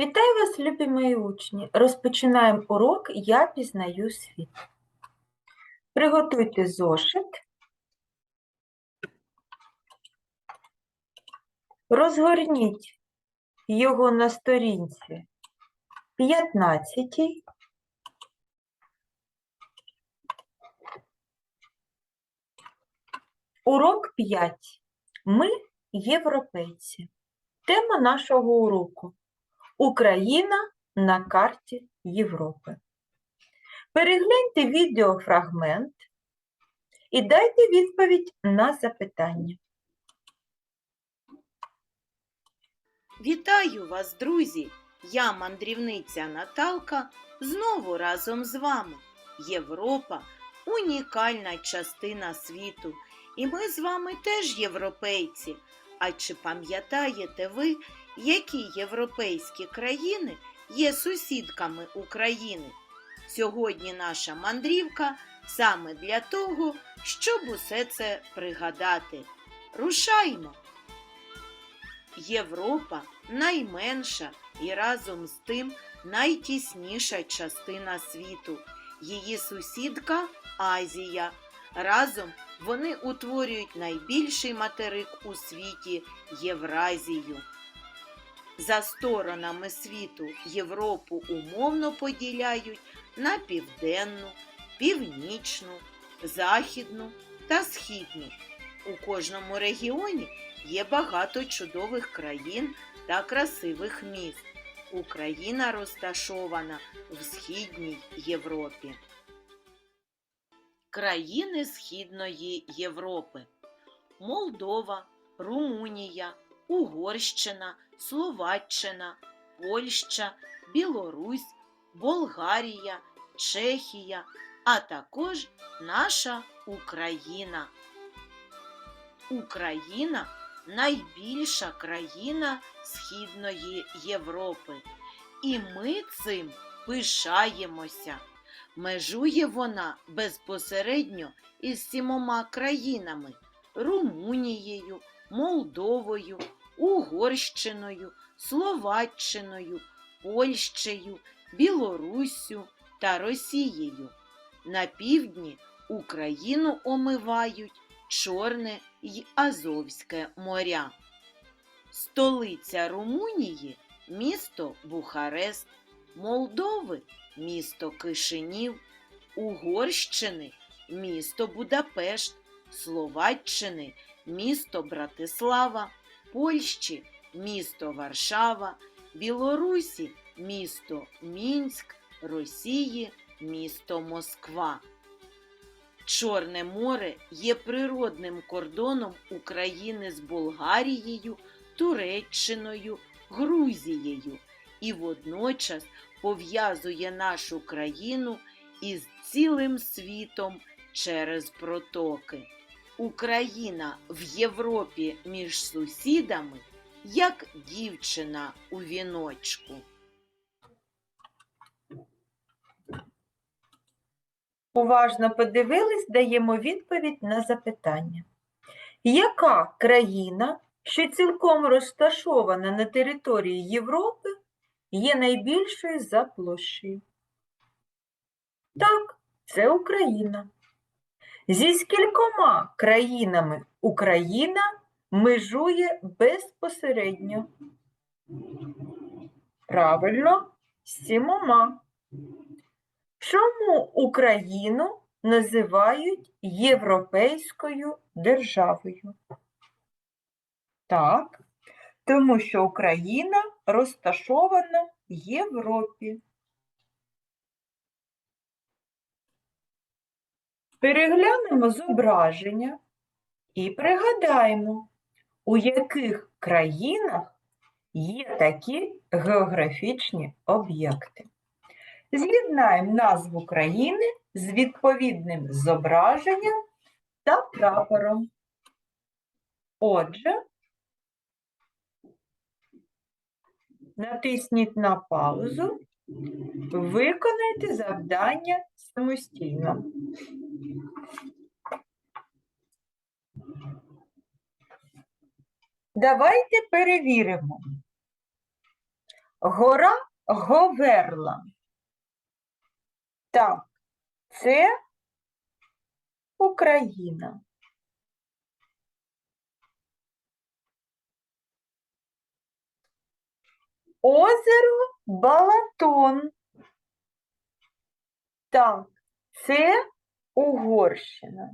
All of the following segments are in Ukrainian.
Вітаю вас, любі мої учні! Розпочинаємо урок Я пізнаю світ. Приготуйте зошит. Розгорніть його на сторінці 15. Урок 5. Ми європейці. Тема нашого уроку Україна на карті Європи. Перегляньте відеофрагмент і дайте відповідь на запитання. Вітаю вас, друзі! Я мандрівниця Наталка знову разом з вами. Європа унікальна частина світу, і ми з вами теж європейці. А чи пам'ятаєте ви, які європейські країни є сусідками України? Сьогодні наша мандрівка саме для того, щоб усе це пригадати. Рушаймо! Європа найменша і разом з тим найтісніша частина світу. Її сусідка Азія. Разом вони утворюють найбільший материк у світі Євразію. За сторонами світу Європу умовно поділяють на південну, північну, західну та східну. У кожному регіоні є багато чудових країн та красивих міст. Україна розташована в Східній Європі. Країни Східної Європи Молдова, Румунія, Угорщина, Словаччина, Польща, Білорусь, Болгарія, Чехія, а також наша Україна. Україна найбільша країна Східної Європи. І ми цим пишаємося. Межує вона безпосередньо із сімома країнами Румунією, Молдовою, Угорщиною, Словаччиною, Польщею, Білоруссю та Росією. На півдні Україну омивають Чорне й Азовське моря. Столиця Румунії місто Бухарест, Молдови місто Кишинів, Угорщини місто Будапешт, Словаччини місто Братислава, Польщі місто Варшава, Білорусі місто Мінськ, Росії місто Москва. Чорне море є природним кордоном України з Болгарією, Туреччиною, Грузією і водночас пов'язує нашу країну із цілим світом через протоки. Україна в Європі між сусідами, як дівчина у віночку. Уважно подивились, даємо відповідь на запитання. Яка країна, що цілком розташована на території Європи, є найбільшою за площею? Так, це Україна. Зі скількома країнами Україна межує безпосередньо? Правильно, з сімома. Чому Україну називають європейською державою? Так, тому що Україна розташована в Європі. Переглянемо зображення і пригадаємо, у яких країнах є такі географічні об'єкти. З'єднаємо назву країни з відповідним зображенням та прапором. Отже, натисніть на паузу, виконайте завдання самостійно. Давайте перевіримо, Гора Говерла. Так, це Україна. Озеро Балатон. Так, це Угорщина.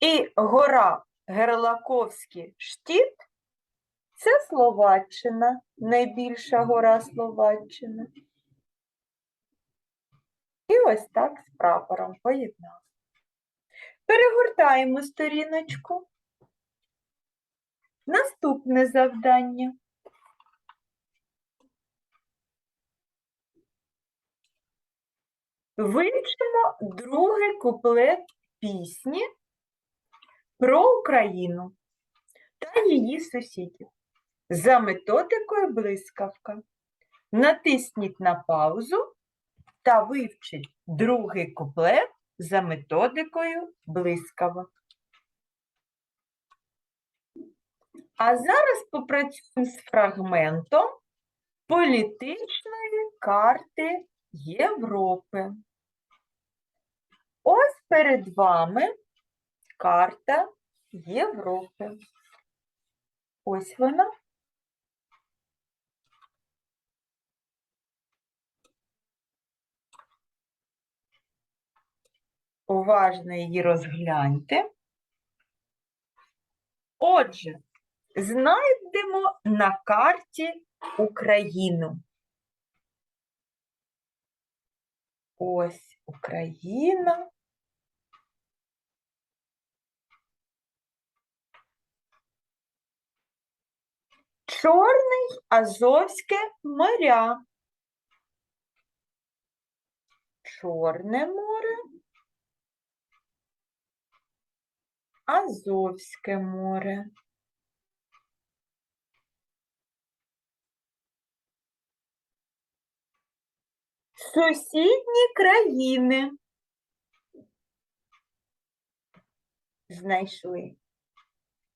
І гора Герлаковський штіт це Словаччина, найбільша гора Словаччини. І ось так з прапором поєднали. Перегортаємо сторіночку. Наступне завдання. Вивчимо другий куплет пісні про Україну та її сусідів. За методикою блискавка. Натисніть на паузу та вивчіть другий куплет за методикою блискавок. А зараз попрацюємо з фрагментом політичної карти Європи. Ось перед вами карта Європи. Ось вона. Уважно її розгляньте. Отже, знайдемо на карті Україну. Ось Україна. Чорний Азовське моря. Чорне море. Азовське море. Сусідні країни. Знайшли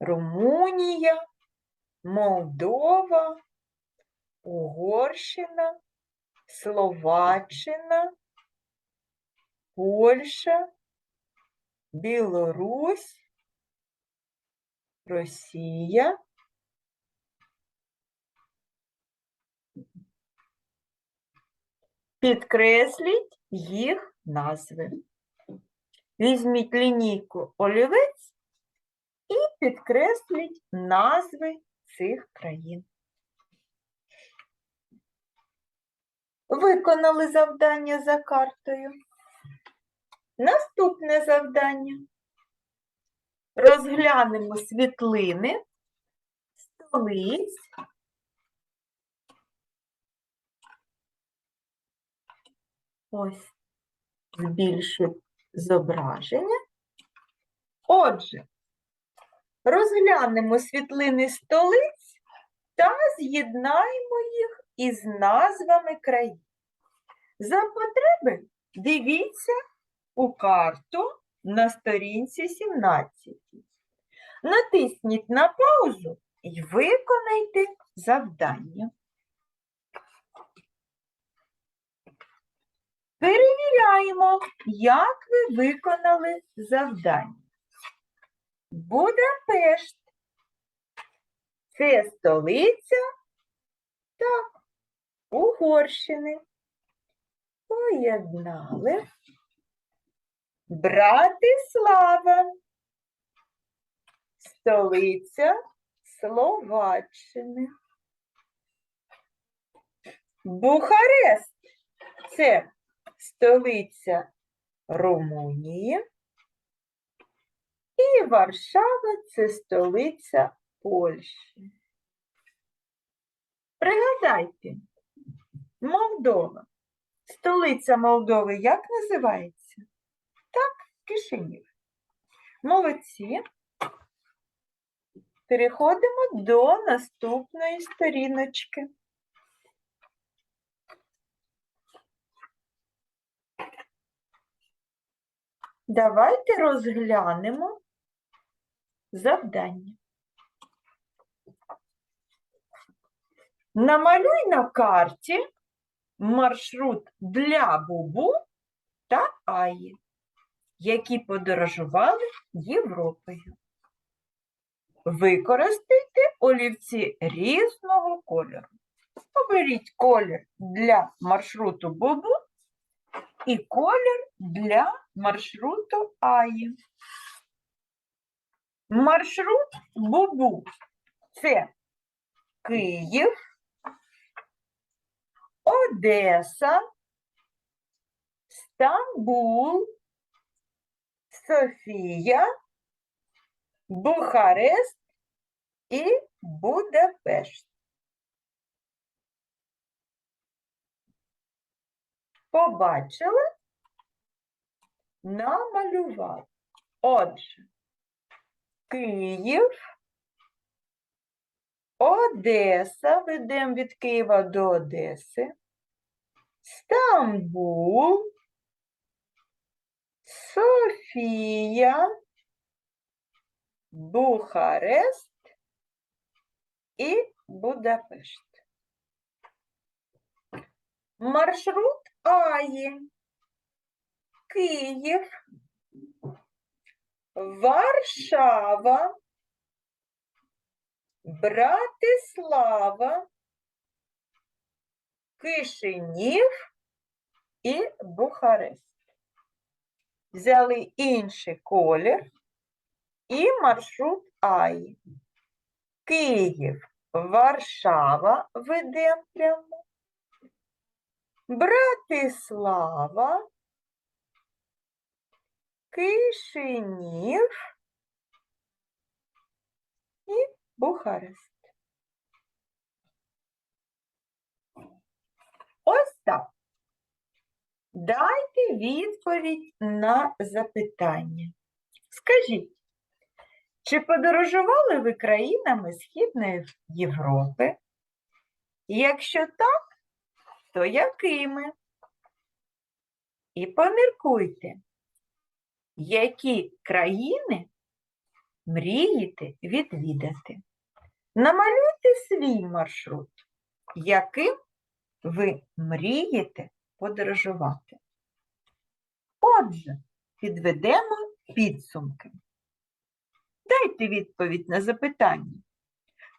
Румунія, Молдова, Угорщина, Словаччина, Польща, Білорусь, Росія. Підкресліть їх назви. Візьміть лінійку олівець і підкресліть назви цих країн. Виконали завдання за картою. Наступне завдання. Розглянемо світлини столиць. Ось збільшу зображення. Отже, розглянемо світлини столиць та з'єднаємо їх із назвами країн. За потреби дивіться у карту на сторінці 17. Натисніть на паузу і виконайте завдання. Перевіряємо, як ви виконали завдання. Будапешт. Це столиця так, Угорщини. Поєднали. Братислава. Столиця Словаччини. Бухарест. Це столиця Румунії. І Варшава це столиця Польщі. Пригадайте, Молдова. Столиця Молдови як називається? Так, Кишинів. Молодці. Переходимо до наступної сторіночки. Давайте розглянемо завдання. Намалюй на карті маршрут для Бубу та Аї, які подорожували Європою. Використайте олівці різного кольору. Оберіть колір для маршруту Бубу і колір для маршруту Аї. Маршрут Бубу це Київ, Одеса, Стамбул, Софія, Бухарест і Будапешт. Побачили? Намалювали. Отже, Київ, Одеса, ведемо від Києва до Одеси, Стамбул, Софія, Бухарест і Будапешт. Маршрут Аї. Київ, Варшава, Братислава, Кишинів і Бухарест. Взяли інший колір і маршрут Аї. Київ, Варшава ведемо прямо. Братислава, Кишинів і Бухарест. Ось так. Дайте відповідь на запитання. Скажіть, чи подорожували ви країнами Східної Європи? Якщо так, то якими? І поміркуйте, які країни мрієте відвідати. Намалюйте свій маршрут, яким ви мрієте подорожувати. Отже, підведемо підсумки. Дайте відповідь на запитання.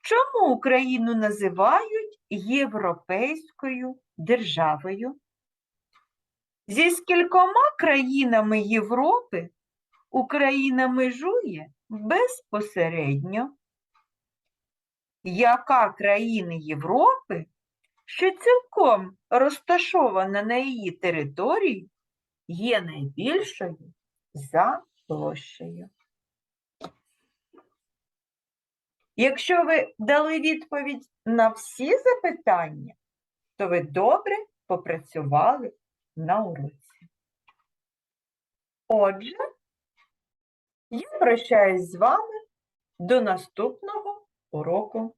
Чому Україну називають європейською державою? Зі скількома країнами Європи Україна межує безпосередньо. Яка країна Європи, що цілком розташована на її території, є найбільшою за площею? Якщо ви дали відповідь на всі запитання, то ви добре попрацювали на уроці. Отже, я прощаюсь з вами до наступного уроку